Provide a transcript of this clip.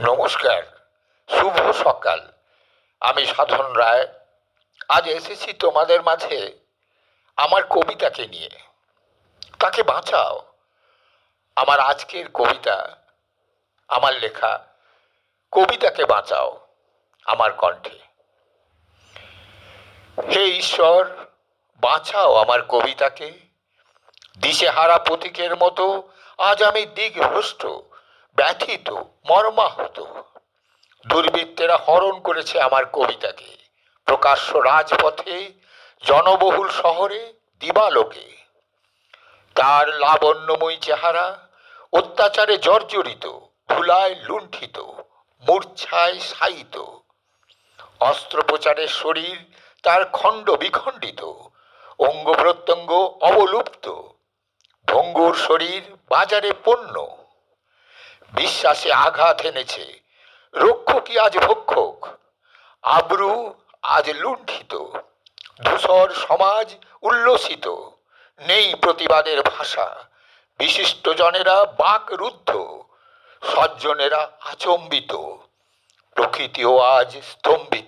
নমস্কার, শুভ সকাল। আমি সাধন রায়, আজ এসেছি তোমাদের মাঝে আমার কবিতাকে নিয়ে। তাকে বাঁচাও। আমার আজকের কবিতা, আমার লেখা, কবিতাকে বাঁচাও আমার কণ্ঠে। হে ঈশ্বর, বাঁচাও আমার কবিতাকে। দিশেহারা প্রতীকের মতো আজ আমি দিগভ্রষ্ট। ব্যথিত, মর্মাহত। দুর্বৃত্তেরা হরণ করেছে আমার কবিতাকে। প্রকাশ্য রাজপথে, জনবহুল শহরে, দিবালোকে। তার লাবণ্যময়ী চেহারা অত্যাচারে জর্জরিত, ধুলায় লুণ্ঠিত, মূর্ছায় শায়িত অস্ত্রোপচারের শরীর তার খণ্ড বিখণ্ডিত অঙ্গ প্রত্যঙ্গ অবলুপ্ত। ভঙ্গুর শরীর বাজারে পণ্য। বিশ্বাসে আঘাত এনেছে। রক্ষকই আজ ভক্ষক। আব্রু আজ লুণ্ঠিত। ধূসর সমাজ উল্লসিত। নেই প্রতিবাদের ভাষা। বিশিষ্টজনেরা বাক রুদ্ধ। সজ্জনেরা আচম্বিত। প্রকৃতিও আজ স্তম্ভিত।